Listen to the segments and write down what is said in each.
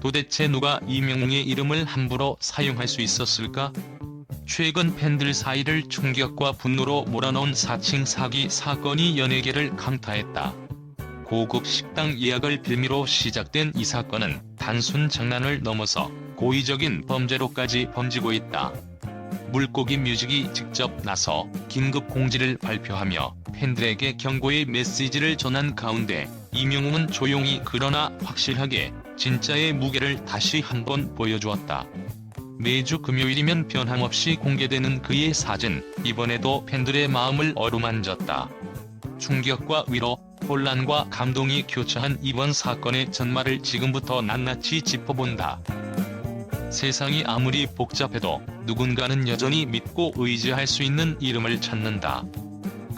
도대체 누가 이명웅의 이름을 함부로 사용할 수 있었을까? 최근 팬들 사이를 충격과 분노로 몰아넣은 사칭 사기 사건이 연예계를 강타했다. 고급 식당 예약을 빌미로 시작된 이 사건은 단순 장난을 넘어서 고의적인 범죄로까지 번지고 있다. 물고기 뮤직이 직접 나서 긴급 공지를 발표하며 팬들에게 경고의 메시지를 전한 가운데 이명웅은 조용히 그러나 확실하게 진짜의 무게를 다시 한번 보여주었다. 매주 금요일이면 변함없이 공개되는 그의 사진, 이번에도 팬들의 마음을 어루만졌다. 충격과 위로, 혼란과 감동이 교차한 이번 사건의 전말을 지금부터 낱낱이 짚어본다. 세상이 아무리 복잡해도 누군가는 여전히 믿고 의지할 수 있는 이름을 찾는다.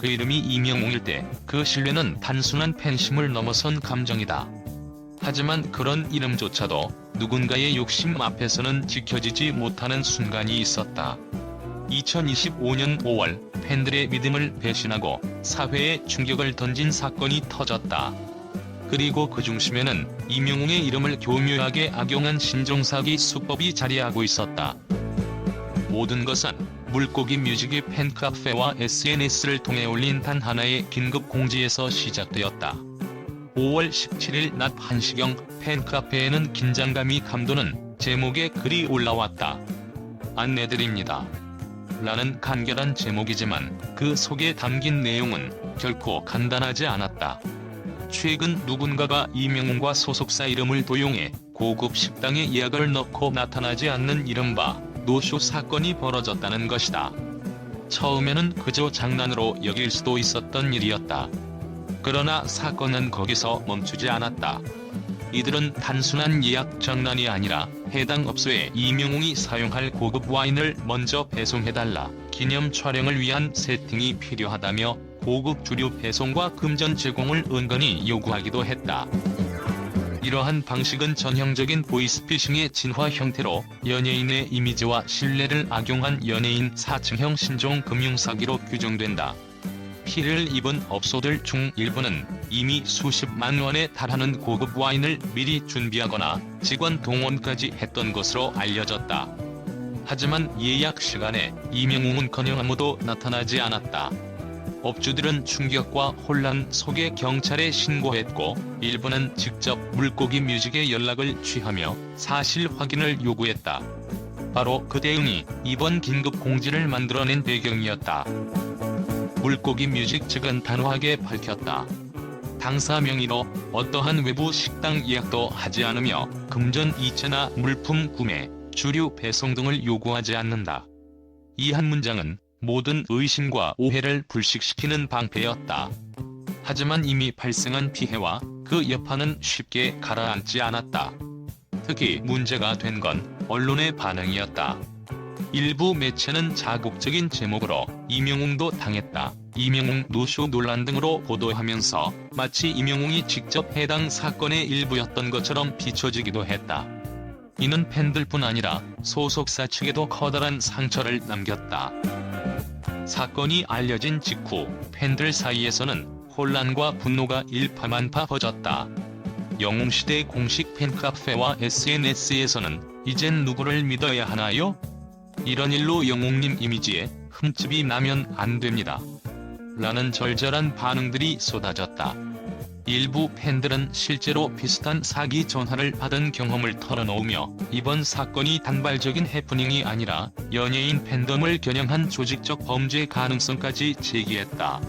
그 이름이 이명웅일 때 그 신뢰는 단순한 팬심을 넘어선 감정이다. 하지만 그런 이름조차도 누군가의 욕심 앞에서는 지켜지지 못하는 순간이 있었다. 2025년 5월 팬들의 믿음을 배신하고 사회에 충격을 던진 사건이 터졌다. 그리고 그 중심에는 이명웅의 이름을 교묘하게 악용한 신종사기 수법이 자리하고 있었다. 모든 것은 물고기 뮤직의 팬카페와 SNS를 통해 올린 단 하나의 긴급 공지에서 시작되었다. 5월 17일 낮 1시경 팬카페에는 긴장감이 감도는 제목의 글이 올라왔다. 안내드립니다. 라는 간결한 제목이지만 그 속에 담긴 내용은 결코 간단하지 않았다. 최근 누군가가 이명웅과 소속사 이름을 도용해 고급 식당에 예약을 넣고 나타나지 않는 이른바 노쇼 사건이 벌어졌다는 것이다. 처음에는 그저 장난으로 여길 수도 있었던 일이었다. 그러나 사건은 거기서 멈추지 않았다. 이들은 단순한 예약 장난이 아니라 해당 업소에 이명웅이 사용할 고급 와인을 먼저 배송해달라 기념 촬영을 위한 세팅이 필요하다며 고급 주류 배송과 금전 제공을 은근히 요구하기도 했다. 이러한 방식은 전형적인 보이스피싱의 진화 형태로 연예인의 이미지와 신뢰를 악용한 연예인 사칭형 신종 금융 사기로 규정된다. 피해를 입은 업소들 중 일부는 이미 수십만 원에 달하는 고급 와인을 미리 준비하거나 직원 동원까지 했던 것으로 알려졌다. 하지만 예약 시간에 이명웅은커녕 아무도 나타나지 않았다. 업주들은 충격과 혼란 속에 경찰에 신고했고 일부는 직접 물고기 뮤직에 연락을 취하며 사실 확인을 요구했다. 바로 그 대응이 이번 긴급 공지를 만들어낸 배경이었다. 물고기 뮤직 측은 단호하게 밝혔다. 당사 명의로 어떠한 외부 식당 예약도 하지 않으며 금전 이체나 물품 구매, 주류 배송 등을 요구하지 않는다. 이 한 문장은 모든 의심과 오해를 불식시키는 방패였다. 하지만 이미 발생한 피해와 그 여파는 쉽게 가라앉지 않았다. 특히 문제가 된 건 언론의 반응이었다. 일부 매체는 자극적인 제목으로 이명웅도 당했다. 이명웅 노쇼 논란 등으로 보도하면서 마치 이명웅이 직접 해당 사건의 일부였던 것처럼 비춰지기도 했다. 이는 팬들뿐 아니라 소속사 측에도 커다란 상처를 남겼다. 사건이 알려진 직후 팬들 사이에서는 혼란과 분노가 일파만파 퍼졌다. 영웅시대 공식 팬카페와 SNS에서는 이젠 누구를 믿어야 하나요? 이런 일로 영웅님 이미지에 흠집이 나면 안 됩니다. 라는 절절한 반응들이 쏟아졌다. 일부 팬들은 실제로 비슷한 사기 전화를 받은 경험을 털어놓으며 이번 사건이 단발적인 해프닝이 아니라 연예인 팬덤을 겨냥한 조직적 범죄 가능성까지 제기했다.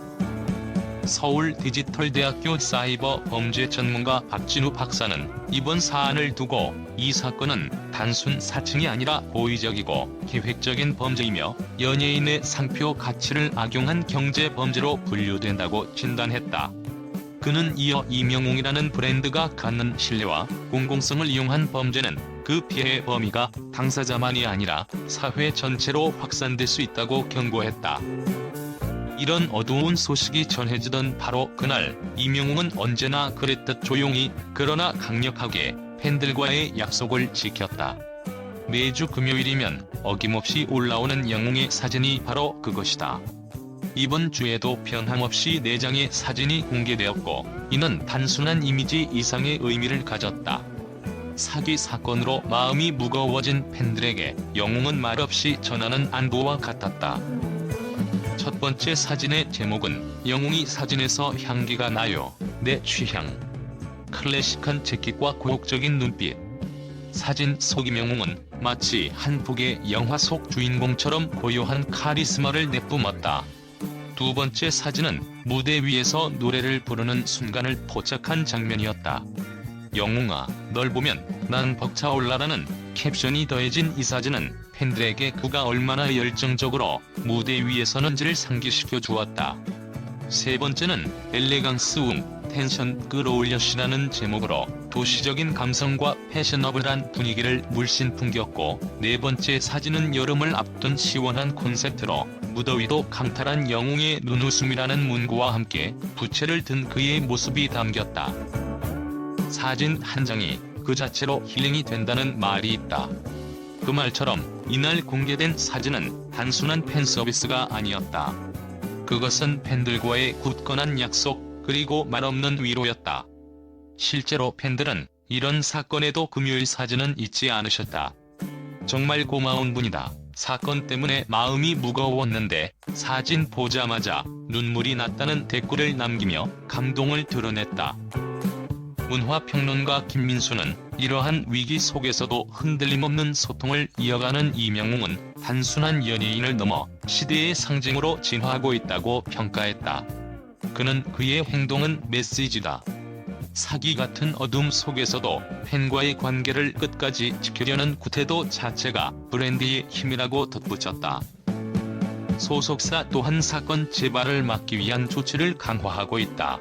서울 디지털대학교 사이버 범죄 전문가 박진우 박사는 이번 사안을 두고 이 사건은 단순 사칭이 아니라 고의적이고 계획적인 범죄이며 연예인의 상표 가치를 악용한 경제 범죄로 분류된다고 진단했다. 그는 이어 이명웅이라는 브랜드가 갖는 신뢰와 공공성을 이용한 범죄는 그 피해의 범위가 당사자만이 아니라 사회 전체로 확산될 수 있다고 경고했다. 이런 어두운 소식이 전해지던 바로 그날 이명웅은 언제나 그랬듯 조용히 그러나 강력하게 팬들과의 약속을 지켰다. 매주 금요일이면 어김없이 올라오는 영웅의 사진이 바로 그것이다. 이번 주에도 변함없이 4장의 사진이 공개되었고 이는 단순한 이미지 이상의 의미를 가졌다. 사기 사건으로 마음이 무거워진 팬들에게 영웅은 말없이 전하는 안부와 같았다. 첫 번째 사진의 제목은 영웅이 사진에서 향기가 나요. 내 취향. 클래식한 재킷과 고혹적인 눈빛. 사진 속 임영웅은 마치 한 북의 영화 속 주인공처럼 고요한 카리스마를 내뿜었다. 두 번째 사진은 무대 위에서 노래를 부르는 순간을 포착한 장면이었다. 영웅아, 널 보면 난 벅차올라라는 캡션이 더해진 이 사진은 팬들에게 그가 얼마나 열정적으로 무대 위에 서는지를 상기시켜 주었다. 세 번째는 엘레강스 움, 텐션 끌어올려시라는 제목으로 도시적인 감성과 패셔너블한 분위기를 물씬 풍겼고 네 번째 사진은 여름을 앞둔 시원한 콘셉트로 무더위도 강탈한 영웅의 눈웃음이라는 문구와 함께 부채를 든 그의 모습이 담겼다. 사진 한 장이 그 자체로 힐링이 된다는 말이 있다. 그 말처럼 이날 공개된 사진은 단순한 팬 서비스가 아니었다. 그것은 팬들과의 굳건한 약속 그리고 말없는 위로였다. 실제로 팬들은 이런 사건에도 금요일 사진은 잊지 않으셨다. 정말 고마운 분이다. 사건 때문에 마음이 무거웠는데 사진 보자마자 눈물이 났다는 댓글을 남기며 감동을 드러냈다. 문화평론가 김민수는 이러한 위기 속에서도 흔들림 없는 소통을 이어가는 이명웅은 단순한 연예인을 넘어 시대의 상징으로 진화하고 있다고 평가했다. 그는 그의 행동은 메시지다. 사기 같은 어둠 속에서도 팬과의 관계를 끝까지 지키려는 구태도 자체가 브랜드의 힘이라고 덧붙였다. 소속사 또한 사건 재발을 막기 위한 조치를 강화하고 있다.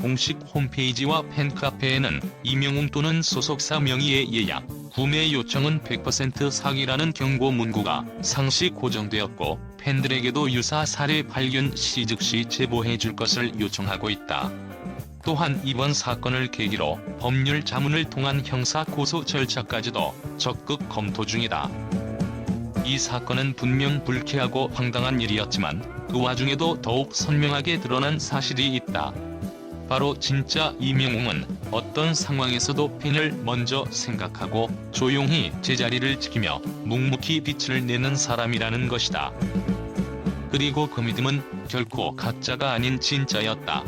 공식 홈페이지와 팬카페에는 이명웅 또는 소속사 명의의 예약, 구매 요청은 100% 사기라는 경고 문구가 상시 고정되었고 팬들에게도 유사 사례 발견 시 즉시 제보해 줄 것을 요청하고 있다. 또한 이번 사건을 계기로 법률 자문을 통한 형사 고소 절차까지도 적극 검토 중이다. 이 사건은 분명 불쾌하고 황당한 일이었지만 그 와중에도 더욱 선명하게 드러난 사실이 있다. 바로 진짜 이명웅은 어떤 상황에서도 팬을 먼저 생각하고 조용히 제자리를 지키며 묵묵히 빛을 내는 사람이라는 것이다. 그리고 그 믿음은 결코 가짜가 아닌 진짜였다.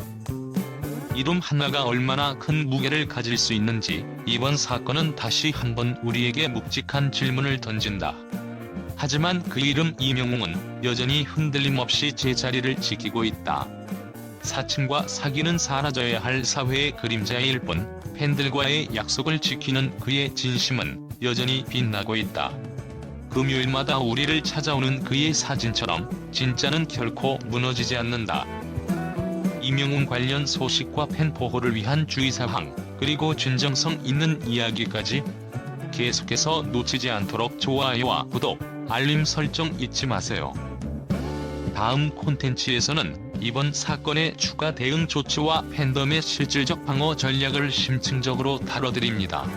이름 하나가 얼마나 큰 무게를 가질 수 있는지 이번 사건은 다시 한번 우리에게 묵직한 질문을 던진다. 하지만 그 이름 이명웅은 여전히 흔들림 없이 제자리를 지키고 있다. 사칭과 사기는 사라져야 할 사회의 그림자일 뿐 팬들과의 약속을 지키는 그의 진심은 여전히 빛나고 있다. 금요일마다 우리를 찾아오는 그의 사진처럼 진짜는 결코 무너지지 않는다. 이명웅 관련 소식과 팬 보호를 위한 주의사항, 그리고 진정성 있는 이야기까지 계속해서 놓치지 않도록 좋아요와 구독, 알림 설정 잊지 마세요. 다음 콘텐츠에서는 이번 사건의 추가 대응 조치와 팬덤의 실질적 방어 전략을 심층적으로 다뤄드립니다.